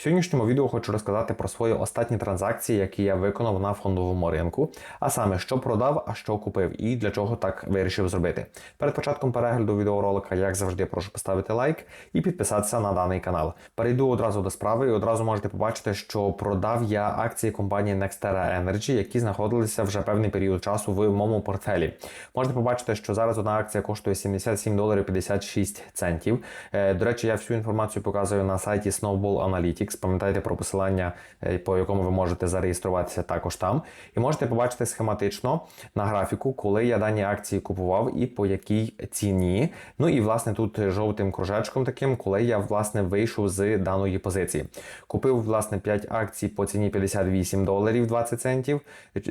В сьогоднішньому відео хочу розказати про свої останні транзакції, які я виконав на фондовому ринку, а саме що продав, а що купив, і для чого так вирішив зробити. Перед початком перегляду відеоролика, як завжди, прошу поставити лайк і підписатися на даний канал. Перейду одразу до справи, і одразу можете побачити, що продав я акції компанії Nextera Energy, які знаходилися вже певний період часу в моєму портфелі. Можете побачити, що зараз одна акція коштує 77 доларів 56 центів. Е, До речі, я всю інформацію показую на сайті Snowball Analytics. Пам'ятайте про посилання, е, по якому ви можете зареєструватися також там. І можете побачити схематично на графіку, коли я дані акції купував і по якій ціні. Ну і власне тут жовтим кружечком таким, коли я власне вийшов з даної позиції. Купив власне 5 акцій по ціні 58 доларів 20 центів,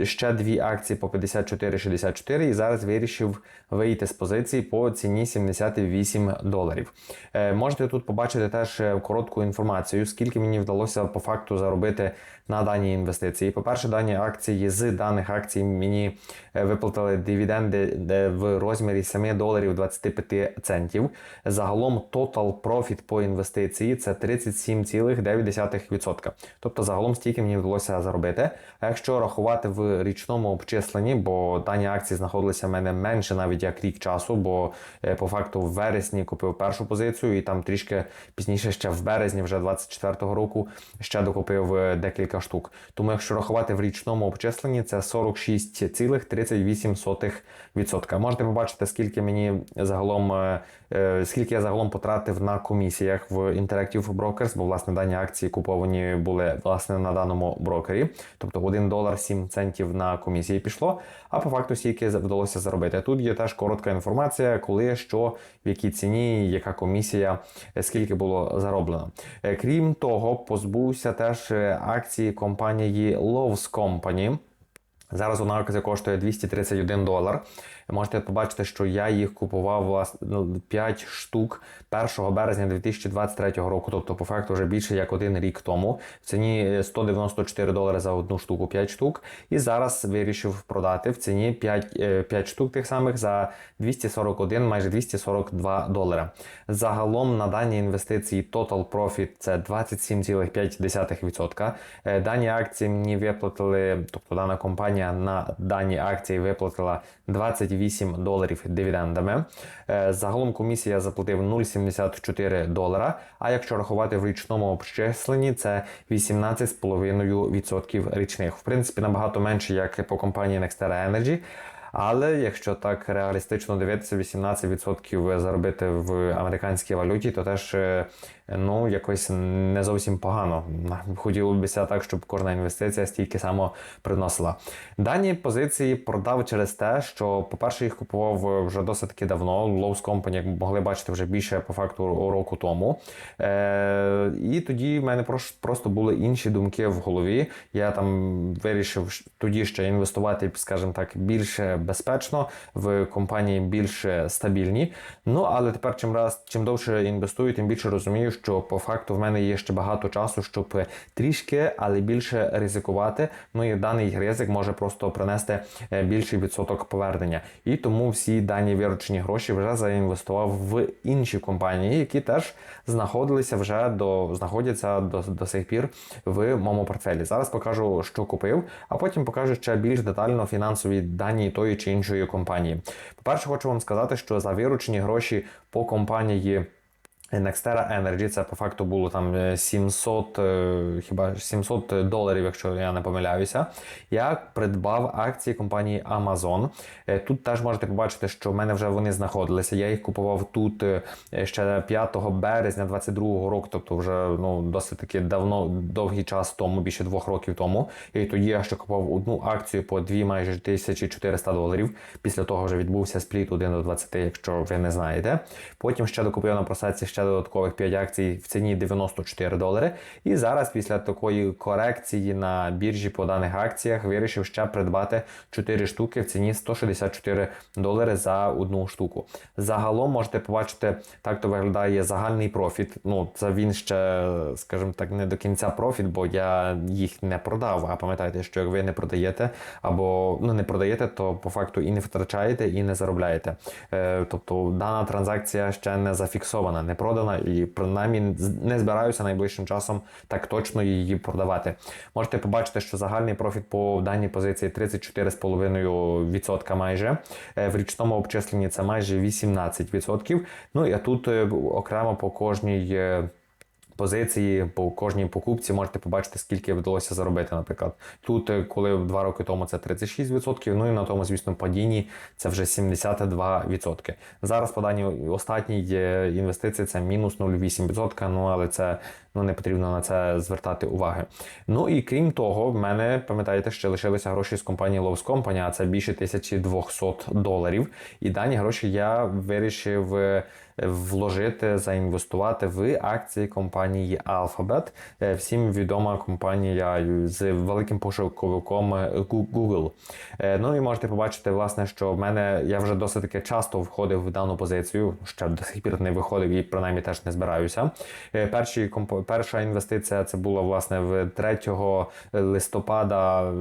ще дві акції по 54,64 і зараз вирішив вийти з позиції по ціні 78 доларів. Е, Можете тут побачити теж е, коротку інформацію, скільки мені вдалося по факту заробити на дані інвестиції. По-перше, дані акції з даних акцій мені е, виплатили дивіденди в розмірі 7 доларів 25 центів. Загалом total profit по інвестиції це 37,9%. Тобто загалом стільки мені вдалося заробити. А якщо рахувати в річному обчисленні, бо дані акції знаходилися в мене менше навіть як рік часу, бо е, по факту в вересні купив першу позицію, і там трішки пізніше, ще в березні, вже 24-го року, ще докупив е, декілька штук. Тому, якщо рахувати в річному обчисленні, це 46,38%. Можете побачити, скільки мені загалом, е, е, скільки я загалом потратив на комісіях в Interactive Brokers, бо власне дані акції куповані були власне на даному брокері. Тобто 1 долар 7 центів на комісії пішло. А по факту стільки вдалося заробити. Тут є теж коротка інформація, коли що, в якій ціні, яка комісія, е, скільки було зароблено. Крім того, позбувся теж акції компанії Love's Company. Зараз одна акція коштує 231 долар. Можете побачити, що я їх купував власне ну, 5 штук 1 березня 2023 року, тобто по факту вже більше як один рік тому. В ціні 194 долари за одну штуку 5 штук. І зараз вирішив продати в ціні 5, 5 штук тих самих за 241, майже 242 долара. Загалом на дані інвестиції Total Profit це 27,5%. Е, Дані акції мені виплатили, тобто дана компанія на дані акції виплатила 28 доларів дивідендами. Е, Загалом комісія заплатив 0,74 долара. А якщо рахувати в річному обчисленні, це 18,5% річних. В принципі, набагато менше, як по компанії Nextera Energy. Але якщо так реалістично дивитися, 18% заробити в американській валюті, то теж е, ну якось не зовсім погано. Хотілося б так, щоб кожна інвестиція стільки само приносила. Дані позиції продав через те, що, по-перше, їх купував вже досить таки давно. Lowe's Company, як могли бачити, вже більше по факту року тому. Е, І тоді в мене просто були інші думки в голові. Я там вирішив тоді ще інвестувати, скажімо так, більше безпечно в компанії більш стабільні. Ну але тепер, чим раз чим довше інвестую, тим більше розумію, що по факту в мене є ще багато часу, щоб трішки, але більше ризикувати. Ну і даний ризик може просто принести більший відсоток повернення. І тому всі дані виручені гроші вже заінвестував в інші компанії, які теж знаходилися вже до знаходяться до, до сих пір в моєму портфелі. Зараз покажу, що купив, а потім покажу ще більш детально фінансові дані тої чи іншої компанії. По-перше, хочу вам сказати, що за виручені гроші по компанії. Nextera Energy, це по факту було там 700 хіба 700 доларів, якщо я не помиляюся. Я придбав акції компанії Amazon. Тут теж можете побачити, що в мене вже вони знаходилися. Я їх купував тут ще 5 березня 2022 року, тобто вже ну, досить таки давно, довгий час тому, більше двох років тому. І тоді я ще купував одну акцію по 2 майже 1400 доларів. Після того вже відбувся спліт 1 до 20, якщо ви не знаєте. Потім ще докупив на просадці ще ще додаткових 5 акцій в ціні 94 долари. І зараз, після такої корекції на біржі по даних акціях, вирішив ще придбати 4 штуки в ціні 164 долари за одну штуку. Загалом можете побачити, так то виглядає загальний профіт. Ну, це він ще, скажімо так, не до кінця профіт, бо я їх не продав. А пам'ятайте, що як ви не продаєте або ну не продаєте, то по факту і не втрачаєте, і не заробляєте. Е, Тобто дана транзакція ще не зафіксована. Не продана, і принаймні не збираюся найближчим часом так точно її продавати. Можете побачити, що загальний профіт по даній позиції 34,5% майже. Е, В річному обчисленні це майже 18%. Ну і тут е, окремо по кожній. Е, позиції по кожній покупці можете побачити, скільки вдалося заробити. Наприклад, тут, е, коли два роки тому це 36%, ну і на тому, звісно, падінні це вже 72%. Зараз по даній останній е, інвестиції це мінус 0,8%, ну але це ну не потрібно на це звертати уваги. Ну і крім того, в мене пам'ятаєте, ще лишилися гроші з компанії Lowe's Company, а це більше 1200 доларів. І дані гроші я вирішив. Вложити, заінвестувати в акції компанії Alphabet. Е, Всім відома компанія з великим пошуковиком Google. Е, Ну і можете побачити, власне, що в мене я вже досить таки часто входив в дану позицію, ще до сих пір не виходив і принаймні теж не збираюся. Е, Перші перша інвестиція це була власне в 3 листопада,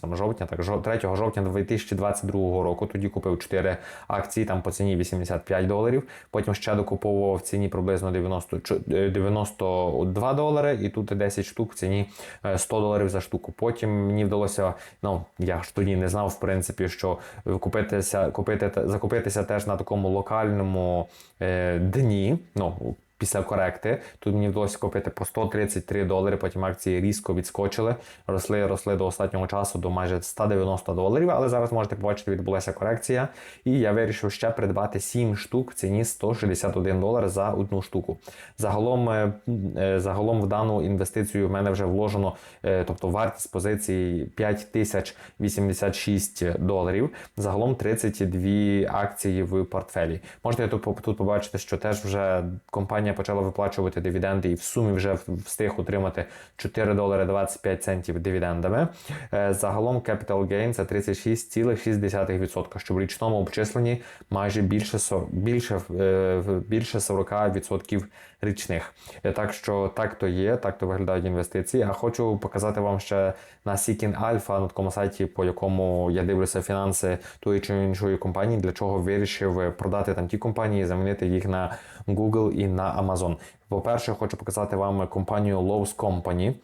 там жовтня, так 3 жовтня 2022 року. Тоді купив 4 акції там по ціні 85 доларів. Потім ще докуповував в ціні приблизно 90, е, 92 долари, і тут 10 штук в ціні е, 100 доларів за штуку. Потім мені вдалося, ну я ж тоді не знав, в принципі, що купитися, купити закупитися теж на такому локальному е, дні. Ну після коректи. Тут мені вдалося купити по 133 долари. Потім акції різко відскочили, росли, росли до останнього часу до майже 190 доларів. Але зараз можете побачити, відбулася корекція. І я вирішив ще придбати 7 штук в ціні 161 долар за одну штуку. Загалом, е, е, загалом в дану інвестицію в мене вже вложено, е, тобто вартість позиції 5086 доларів. Загалом 32 акції в портфелі. Можете тут, тут побачити, що теж вже компанія почала виплачувати дивіденди і в сумі вже встиг отримати 4 долари 25 центів дивідендами. Е, Загалом capital gain це 36,6%, що в річному обчисленні майже більше, більше, е, більше 40% річних. Е, Так що так то є, так то виглядають інвестиції. А хочу показати вам ще на Seeking Alpha, на такому сайті, по якому я дивлюся фінанси тої чи іншої компанії, для чого вирішив продати там ті компанії, замінити їх на Google і на Amazon. По-перше, хочу показати вам компанію Lowe's Company.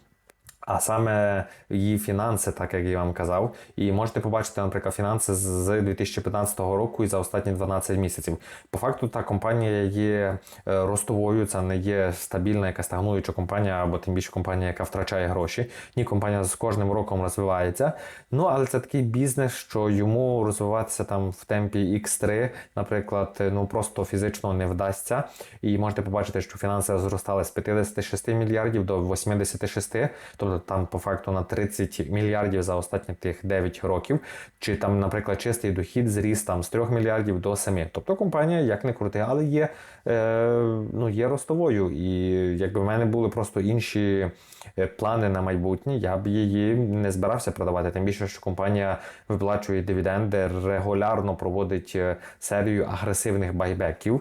А саме її фінанси, так як я вам казав, і можете побачити, наприклад, фінанси з 2015 року і за останні 12 місяців. По факту, та компанія є е, ростовою, це не є стабільна, якась стагнуюча компанія, або тим більше компанія, яка втрачає гроші. Ні, компанія з кожним роком розвивається. Ну але це такий бізнес, що йому розвиватися там в темпі X3, наприклад, е, ну просто фізично не вдасться. І можете побачити, що фінанси зростали з 56 мільярдів до 86, тобто там по факту на 30 мільярдів за останні тих 9 років. Чи там, наприклад, чистий дохід зріс там з 3 мільярдів до 7. Тобто компанія, як не крути, але є, е, ну, є ростовою. І якби в мене були просто інші е, плани на майбутнє, я б її не збирався продавати. Тим більше, що компанія виплачує дивіденди, регулярно проводить е, серію агресивних байбеків.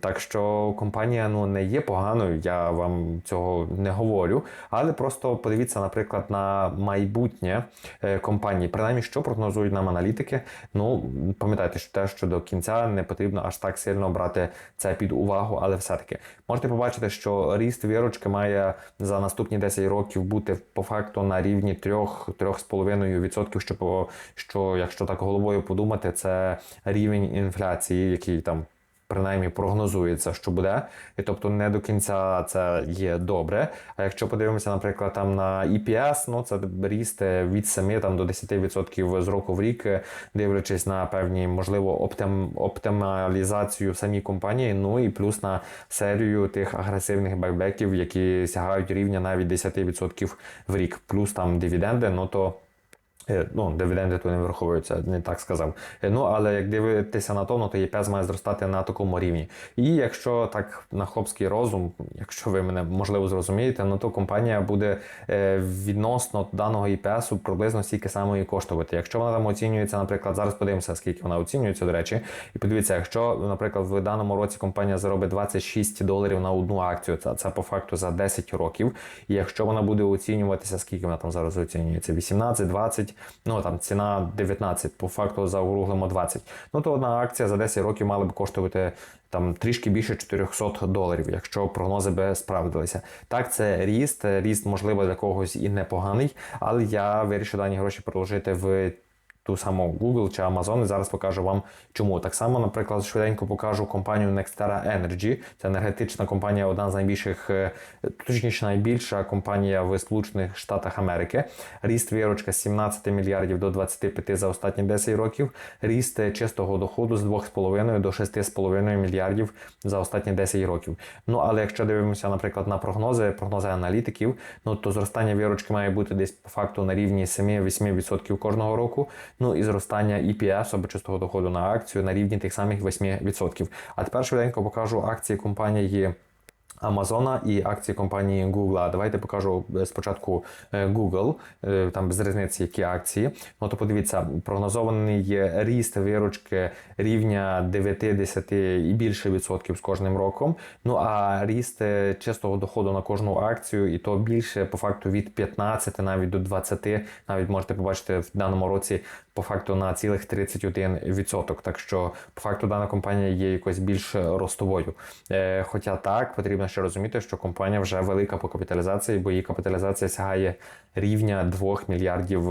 Так що компанія ну не є поганою, я вам цього не говорю. Але просто подивіться, наприклад, на майбутнє е, компанії. Принаймні, що прогнозують нам аналітики. Ну пам'ятайте, що те, що до кінця не потрібно аж так сильно брати це під увагу, але все-таки можете побачити, що ріст вірочки має за наступні 10 років бути по факту на рівні 3-3,5%, що, що, якщо так головою подумати, це рівень інфляції, який там. Принаймні прогнозується, що буде, і тобто не до кінця це є добре. А якщо подивимося, наприклад, там на EPS, ну це ріст від 7 там, до 10% з року в рік, дивлячись на певні, можливо, оптим, оптималізацію в самій компанії, ну і плюс на серію тих агресивних байбеків, які сягають рівня навіть 10% в рік, плюс там дивіденди, ну то. Е, Ну, дивіденди то не враховуються, не так сказав. Е, Ну, але як дивитися на то, ну, то ЄПС має зростати на такому рівні. І якщо так на хлопський розум, якщо ви мене можливо зрозумієте, ну то компанія буде е, відносно даного ЄПСу приблизно стільки самої коштувати. Якщо вона там оцінюється, наприклад, зараз подивимося, скільки вона оцінюється, до речі, і подивіться, якщо, наприклад, в даному році компанія заробить 26 доларів на одну акцію, це, це по факту за 10 років. І якщо вона буде оцінюватися, скільки вона там зараз оцінюється? 18, 20, Ну там ціна 19, по факту заокруглимо 20. Ну то одна акція за 10 років мала б коштувати там трішки більше 400 доларів, якщо прогнози би справдилися. Так, це ріст, ріст можливо для когось і непоганий, але я вирішив дані гроші проложити в ту саму Google чи Amazon. І зараз покажу вам чому. Так само, наприклад, швиденько покажу компанію Nextera Energy. Це енергетична компанія, одна з найбільших, е, точніше, найбільша компанія в Сполучених Штатах Америки. Ріст виручка з 17 мільярдів до 25 за останні 10 років. Ріст чистого доходу з 2,5 до 6,5 мільярдів за останні 10 років. Ну але якщо дивимося, наприклад, на прогнози, прогнози аналітиків, ну то зростання виручки має бути десь по факту на рівні 7-8% кожного року. Ну і зростання EPS або чистого доходу на акцію на рівні тих самих 8%. А тепер швиденько покажу акції компанії. Амазона і акції компанії Google. Давайте покажу е, спочатку е, Google, е, там без різниці, які акції. Ну то подивіться, прогнозований є ріст виручки рівня 9-10 і більше відсотків з кожним роком. Ну а ріст чистого доходу на кожну акцію, і то більше по факту від 15 навіть до 20, навіть можете побачити в даному році по факту на цілих 31%. Так що по факту дана компанія є якось більш ростовою. Хоча так потрібно ще розуміти, що компанія вже велика по капіталізації, бо її капіталізація сягає рівня 2 мільярдів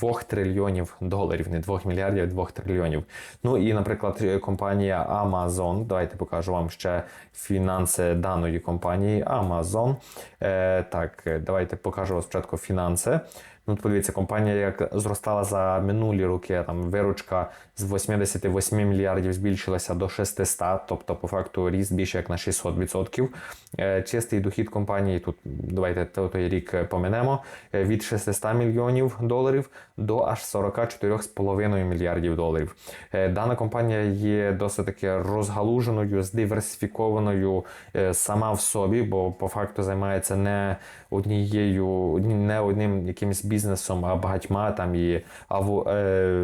2 трильйонів доларів, не 2 мільярдів, а 2 трильйонів. Ну і, наприклад, компанія Amazon. Давайте покажу вам ще фінанси даної компанії Amazon. Е, Так, давайте покажу спочатку фінанси. Ну, подивіться, компанія як зростала за минулі роки, там виручка з 88 мільярдів збільшилася до 600, тобто, по факту, ріст більше як на 600%. Е, чистий дохід компанії, тут давайте той рік поминемо, е, від 600 мільйонів доларів до аж 44,5 мільярдів доларів. Е, дана компанія є досить таки розгалуженою, здиверсифікованою сама в собі, бо по факту займається не однією, не одним якимось бізнесом, а багатьма там і або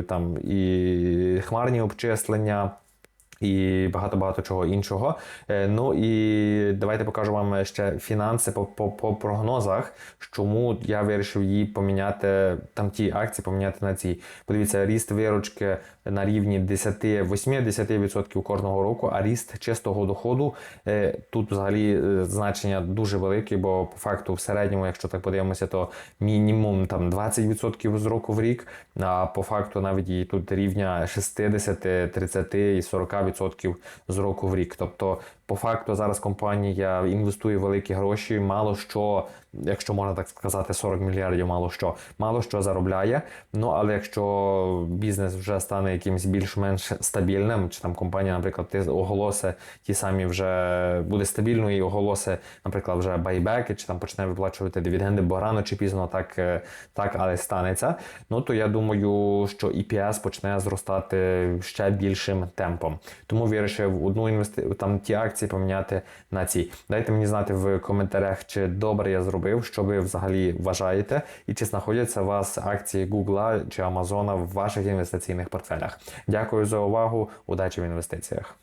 там і хмарні обчислення. І багато-багато чого іншого. Ну і давайте покажу вам ще фінанси по по, по прогнозах, чому я вирішив її поміняти, там ті акції поміняти на ці. Подивіться, ріст виручки на рівні 10, 8-10% кожного року, а ріст чистого доходу тут взагалі значення дуже велике, бо по факту в середньому, якщо так подивимося, то мінімум там 20% з року в рік, а по факту навіть і тут рівня 60, 30 і 40% відсотків з року в рік. Тобто, по факту, зараз компанія інвестує великі гроші, мало що, якщо можна так сказати, 40 мільярдів, мало що, мало що заробляє. Ну але якщо бізнес вже стане якимось більш-менш стабільним, чи там компанія, наприклад, оголоси ті самі вже буде стабільною і оголоси, наприклад, вже байбеки, чи там почне виплачувати дивіденди, бо рано чи пізно так, так але станеться. Ну то я думаю, що EPS почне зростати ще більшим темпом. Тому вирішив одну інвести... там ті акції поміняти на ці. Дайте мені знати в коментарях, чи добре я зробив, що ви взагалі вважаєте, і чи знаходяться у вас акції Google чи Amazon в ваших інвестиційних портфелях. Дякую за увагу, удачі в інвестиціях.